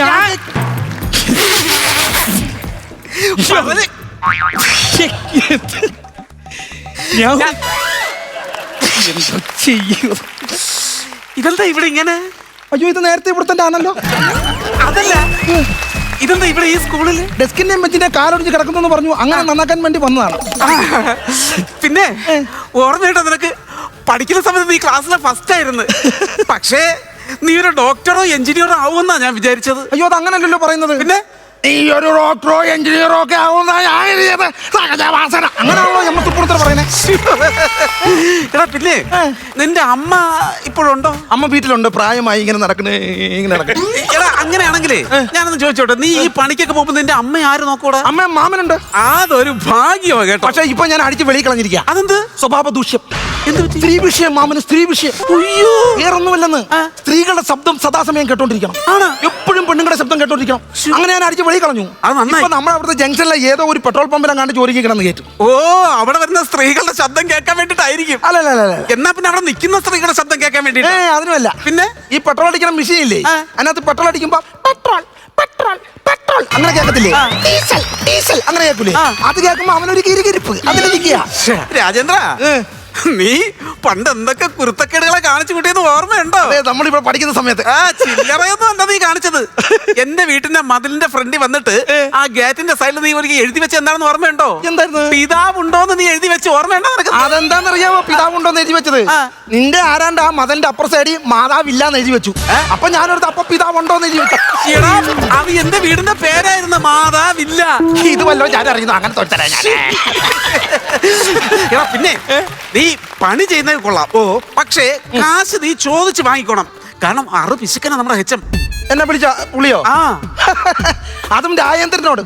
ഞാൻ ഞാൻ ഞാൻ- എന്തോ ചെയ്യൂ ഇതെന്താ ഇവിടെ ഇങ്ങനെ? അയ്യോ ഇത് നേരത്തെ ഇവിടെ തന്നെ ആണല്ലോ. അതല്ല. ഇതെന്താ ഇവിടെ ഈ സ്കൂളിൽ ഡെസ്കിന്റെ മെച്ചിന്റെ കാലൊടിച്ച് കിടക്കുന്നു പറഞ്ഞു. അങ്ങനെ നന്നാക്കാൻ വേണ്ടി വന്നതാണ്. പിന്നെ ഓർമ്മയുണ്ടോ നിനക്ക്? പഠിക്കുന്ന സമയത്ത് നീ ക്ലാസ്സിലെ ഫസ്റ്റ് ആയിരുന്നു. പക്ഷേ നീ ഒരു ഡോക്ടറോ എഞ്ചിനീയറോ ആവുമെന്നാ ഞാൻ വിചാരിച്ചത്. അയ്യോ അത് അങ്ങനല്ലല്ലോ പറയുന്നത്. പിന്നെ? ഈ ഒരു ഡോക്ടറോ എഞ്ചിനീയറോ ഒക്കെ ആവുന്ന ഞാൻ എഴുതിയത്. സഹജവാസന. അങ്ങനെയാണല്ലോ എമ്മത്തുപ്പുറത്ത് പറയുന്നത് എടാ പിന്നെ നിന്റെ അമ്മ ഇപ്പോഴുണ്ടോ? അമ്മ വീട്ടിലുണ്ട്. പ്രായമായി ഇങ്ങനെ നടക്കണേ ഇങ്ങനെ നടക്കണേ. എടാ അങ്ങനെയാണെങ്കിലേ ഞാനൊന്ന് ചോദിച്ചോട്ടെ നീ ഈ പണിക്കൊക്കെ പോകുമ്പോൾ നിന്റെ അമ്മ ആര് നോക്കൂടെ? അമ്മ മാമനുണ്ട്. അതൊരു ഭാഗ്യമോ കേട്ടോ. പക്ഷെ ഇപ്പൊ ഞാൻ അടിച്ച് വെളിയിൽ കളഞ്ഞിരിക്കുക അതെന്ത്? സ്വഭാവ ദൂഷ്യം? സ്ത്രീ വിഷയം മാമന് സ്ത്രീ വിഷയം. വേറൊന്നുമില്ലെന്ന്. സ്ത്രീകളുടെ ശബ്ദം സദാസമയം കേട്ടോണ്ടിരിക്കണം? എപ്പോഴും പെണ്ണുങ്ങളുടെ ശബ്ദം കേട്ടോണ്ടിരിക്കണം. അങ്ങനെ ഞാൻ അടിച്ച് വഴി കളഞ്ഞു. ഇപ്പൊ നമ്മുടെ അവിടുത്തെ ജംഗ്ഷനിലെ ഏതോ ഒരു പെട്രോൾ പമ്പിലെങ്ങാണ്ട് ജോലിക്ക് കിടന്ന് കേട്ടു. ഓ അവിടെ വരുന്ന സ്ത്രീകളുടെ ശബ്ദം കേൾക്കാൻ വേണ്ടിട്ടായിരിക്കും അല്ലല്ല അല്ല എന്നാ പിന്നെ അവിടെ നിൽക്കുന്ന സ്ത്രീകളുടെ ശബ്ദം കേൾക്കാൻ വേണ്ടി അതിനുമല്ല. പിന്നെ? ഈ പെട്രോൾ അടിക്കണ മെഷീൻ ഇല്ലേ. അതിനകത്ത് പെട്രോൾ അടിക്കുമ്പോ പെട്രോൾ പെട്രോൾ പെട്രോൾ. അങ്ങനെ കേൾക്കത്തില്ലേ? Diesel diesel. അങ്ങനെ കേൾക്കൂലേ. അത് കേൾക്കുമ്പോ അവനൊരു കിരികിരിപ്പ്. അതിലിരിക്കുക രാജേന്ദ്ര. നീ പണ്ട് എന്തൊക്കെ കുരുത്തക്കേടുകളെ കാണിച്ചു കൂട്ടിയെന്ന് ഓർമ്മയുണ്ടോ? അതെ നമ്മളിപ്പോ പഠിക്കുന്ന സമയത്ത്. ആ ചില്ലറയൊന്നും എന്താ നീ കാണിച്ചത്. എന്റെ വീട്ടിന്റെ മതിലിന്റെ ഫ്രണ്ടിൽ വന്നിട്ട് ആ ഗേറ്റിന്റെ സൈഡിൽ നീ ഒരു എഴുതി വെച്ച് എന്താണെന്ന് ഓർമ്മയുണ്ടോ? എന്തായിരുന്നു? പിതാവുണ്ടോന്ന് നീ എഴുതി വെച്ച് ഓർമ്മയുണ്ടോ നിനക്ക്? അതെന്താന്നറിയാമോ പിതാവുണ്ടോന്ന് എഴുതി വെച്ചത്? നിന്റെ ആരാണ്ട് ആ മതിലിന്റെ അപ്പുറ സൈഡിൽ മാതാവില്ലാന്ന് എഴുതി വെച്ചു? അപ്പൊ ഞാനൊരു അപ്പൊ പിതാവുണ്ടോന്ന് എഴുതി വെച്ചു. അത് എന്റെ വീടിന്റെ പേരായിരുന്നു. മാതാവില്ല വല്ലോ ഞാൻ അറിയുന്നു. അങ്ങനെ തോറ്റരാ ഞാൻ എടാ പിന്നെ നീ പണി ചെയ്യുന്നത് കൊള്ളാം. ഓ പക്ഷേ കാശ് നീ ചോദിച്ച് വാങ്ങിക്കണം. കാരണം അറു പിശുക്കന നമ്മുടെ ഹെച്ചം എന്നെ വിളിച്ച പുള്ളിയോ? ആ. അതും രാജേന്ദ്രനോട്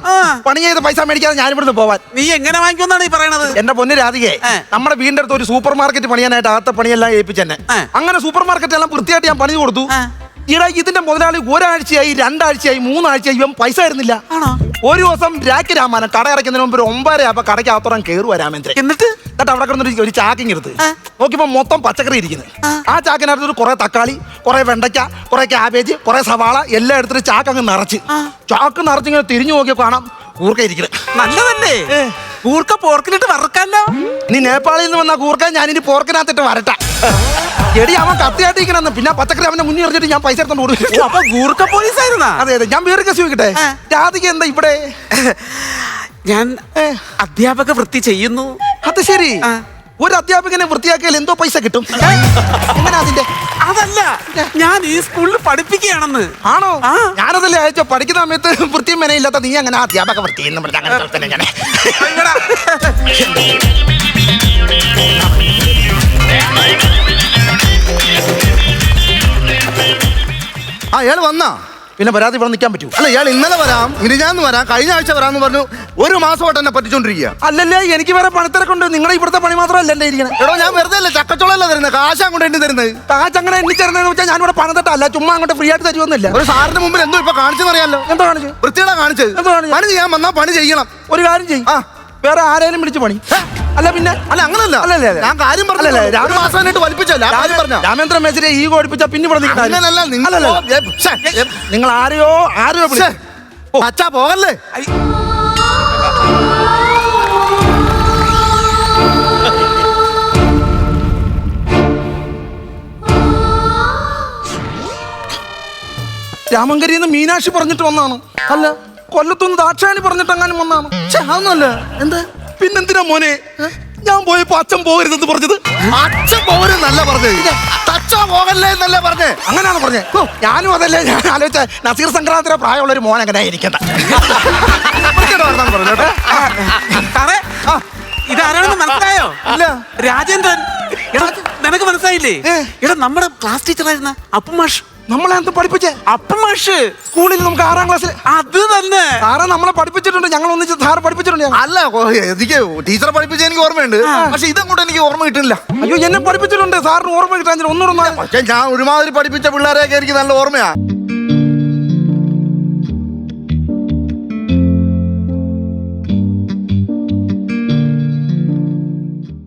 പണി ചെയ്ത് പൈസ മേടിക്കാതെ ഞാൻ ഇവിടുന്ന് പോവാൻ. നീ എങ്ങനെ വാങ്ങിക്കുമെന്നാണ് ഈ പറയണത്? എന്റെ പൊന്ന് രാധികയെ. നമ്മുടെ വീടിന്റെ അടുത്ത് ഒരു സൂപ്പർ മാർക്കറ്റ് പണിയാനായിട്ട് അകത്തെ പണിയെല്ലാം ഏൽപ്പിച്ചെന്നെ. അങ്ങനെ സൂപ്പർ മാർക്കറ്റ് എല്ലാം വൃത്തിയായിട്ട് ഞാൻ പണി കൊടുത്തു. ഇടാ ഇതിന്റെ മുതലാളി ഒരാഴ്ചയായി രണ്ടാഴ്ചയായി മൂന്നാഴ്ചയായി ഇവൻ പൈസ തരുന്നില്ല. ഒരു ദിവസം രാക്കി രാമാനം കട ഇറക്കുന്നതിന് മുമ്പ് ഒരു ഒമ്പതര അപ്പൊ കടയ്ക്ക് അകത്തോളം കയറുക രാമേന്ദ്രൻ. എന്നിട്ട്? എന്നിട്ട് അവിടെ കിടന്നൊരു ഒരു ചാക്കിങ് എടുത്ത്. നോക്കിയപ്പോ മൊത്തം പച്ചക്കറി ഇരിക്കുന്നത്. ആ. ചാക്കിനകത്ത് ഒരു കുറെ തക്കാളി കുറെ വെണ്ടയ്ക്ക കുറെ ക്യാബേജ് കുറെ സവാള എല്ലാം എടുത്തിട്ട് ചാക്ക് അങ്ങ് നിറച്ച് ചാക്ക് നിറച്ചിങ്ങനെ തിരിഞ്ഞു നോക്കിയപ്പോ കാണാം കൂർക്ക ഇരിക്കുന്നത്. നല്ലതല്ലേ. കൂർക്ക പോർക്കിലിട്ട് വറക്കല്ലോ നീ നേപ്പാളിൽ നിന്ന് വന്ന കൂർക്ക ഞാനിനി പോർക്കിനകത്തിട്ട് വരട്ടെ. എടി അവൻ കത്തിയാട്ടിരിക്കണെന്ന്. പിന്നെ പച്ചക്കറി അവന്റെ മുന്നിൽ എറിഞ്ഞിട്ട് ഞാൻ പൈസ എടുത്തോണ്ട് കൊടുക്കും അപ്പൊ ഗൂർക്ക പോലീസ് ആയിരുന്നാ അതെ അതെ. ഞാൻ വേറെ കസി വെക്കട്ടെ രാധിക എന്താ ഇവിടെ? ഞാൻ. അധ്യാപക വൃത്തി ചെയ്യുന്നു. അത് ശരി. ഒരു അധ്യാപകനെ വൃത്തിയാക്കിയാൽ എന്തോ പൈസ കിട്ടും. എങ്ങനെ അതിന്റെ? അതല്ല ഞാൻ ഈ സ്കൂളിൽ പഠിപ്പിക്കുകയാണെന്ന്. ആണോ? ആ. ഞാനതല്ലേ അയച്ചോ? പഠിക്കുന്ന സമയത്ത് വൃത്തിയും മെനയില്ലാത്ത നീ അങ്ങനെ അധ്യാപക വൃത്തി എന്ന് പറഞ്ഞ അങ്ങനെ തന്നെ ഞാൻ എങ്ങടാ? ആ ഇയാൾ വന്നാ. പിന്നെ പരാതി ഇവിടെ നിൽക്കാൻ പറ്റൂ. അല്ല ഇയാൾ ഇന്നലെ വരാം മിനിഞ്ഞാന്ന് വരാം. കഴിഞ്ഞ ആഴ്ച വരാമെന്ന് പറഞ്ഞു ഒരു മാസമായിട്ട് എന്നെ പറ്റിച്ചോണ്ടിരിക്കുക അല്ലല്ലേ എനിക്ക് വേറെ പണിത്തിരക്കുണ്ട്. നിങ്ങളുടെ ഇവിടുത്തെ പണി മാത്രമല്ല എന്റെ ഇരിക്കണം? എടോ ഞാൻ വെറുതെ അല്ലേ ചക്കച്ചോളല്ല തരുന്നത് കാശ് അങ്ങോട്ട് എണ്ണി തരുന്നത് കാശ് അങ്ങനെ എണ്ണി തരുന്നത് വെച്ചാൽ ഞാൻ ഇവിടെ പണം പണിതിട്ടല്ല ചുമ്മാ അങ്ങോട്ട് ഫ്രീ ആയിട്ട് തരുമെന്നില്ല ഒരു സാറിന് മുമ്പിൽ എന്തോ ഇപ്പൊ കാണിച്ചെന്നറിയാലോ? എന്താ കാണിച്ചു വൃത്തിയുടെ കാണിച്ചത്. എന്തോ കാണിച്ചു പണി ചെയ്യാൻ വന്നാ പണി ചെയ്യണം. ഒരു കാര്യം ചെയ്യും. ആ. വേറെ ആരേലും വിളിച്ച് പണി. അല്ല പിന്നെ അല്ല അങ്ങനല്ല. അല്ലല്ലേ ഞാൻ കാര്യം പറഞ്ഞല്ലേ പറഞ്ഞു രാമ- മാസമായിട്ട് വലിപ്പിച്ചല്ല. കാര്യം പറഞ്ഞ രാമേന്ദ്ര മേശരെ ഈ ഓടിപ്പിച്ച പിന്നെ ഇവിടെ. അങ്ങനല്ല നിങ്ങൾ നിങ്ങൾ ആരെയോ ആരെയോ. അച്ഛാ പോകല്ലേ? രാമങ്കരി എന്ന് മീനാക്ഷി പറഞ്ഞിട്ട് വന്നാണ്. അല്ല. കൊല്ലത്തുനിന്ന് ദാക്ഷായണി പറഞ്ഞിട്ട് അങ്ങനെ വന്നാണ് അതൊന്നുമല്ല. എന്താ? പിന്നെന്തിനാ മോനെ? ഞാൻ പോയപ്പോ അച്ഛൻ പോകരുതെന്ന് പറഞ്ഞത്. അച്ഛൻ പോകരുതെന്നല്ല പറഞ്ഞത്. തച്ചാ പോകല്ലേ എന്നല്ല പറഞ്ഞേ അങ്ങനെയാണ് പറഞ്ഞേ ഞാനും അതല്ലേ. ഞാൻ ആലോചിച്ച നസീർ സംക്രാന്തിന്റെ പ്രായമുള്ള ഒരു മോൻ അങ്ങനെ ഇരിക്കണ്ട വൃത്തിയുടെ വർത്താനം പറഞ്ഞു കേട്ടോ. സാറേ ഇതാരാണെന്ന് മനസ്സിലായോ? ഇല്ല. രാജേന്ദ്രൻ. എടാ നിനക്ക് മനസ്സിലായില്ലേ. എടാ നമ്മുടെ ക്ലാസ് ടീച്ചറായിരുന്ന അപ്പമാഷ്. നമ്മളെ എന്ത് പഠിപ്പിച്ചേ അപ്പമാഷ് സ്കൂളിൽ നമുക്ക് ആറാം ക്ലാസ്സിൽ. അത് തന്നെ. സാറെ നമ്മളെ പഠിപ്പിച്ചിട്ടുണ്ട്. ഞങ്ങൾ ഒന്നിച്ച് സാറ് പഠിപ്പിച്ചിട്ടുണ്ട് ഞങ്ങൾ. അല്ല ഓ, എനിക്ക് ടീച്ചറെ പഠിപ്പിച്ച എനിക്ക് ഓർമ്മയുണ്ട്. പക്ഷെ ഇതങ്ങോട്ട് എനിക്ക് ഓർമ്മ കിട്ടുന്നില്ല അയ്യോ എന്നെ പഠിപ്പിച്ചിട്ടുണ്ട്. സാറിന് ഓർമ്മ കിട്ടാൻ ഒന്നുകൂടെ ഒന്ന് പക്ഷെ ഞാൻ ഒരുമാതിരി പഠിപ്പിച്ച പിള്ളേരെയൊക്കെ എനിക്ക് നല്ല ഓർമ്മയാ.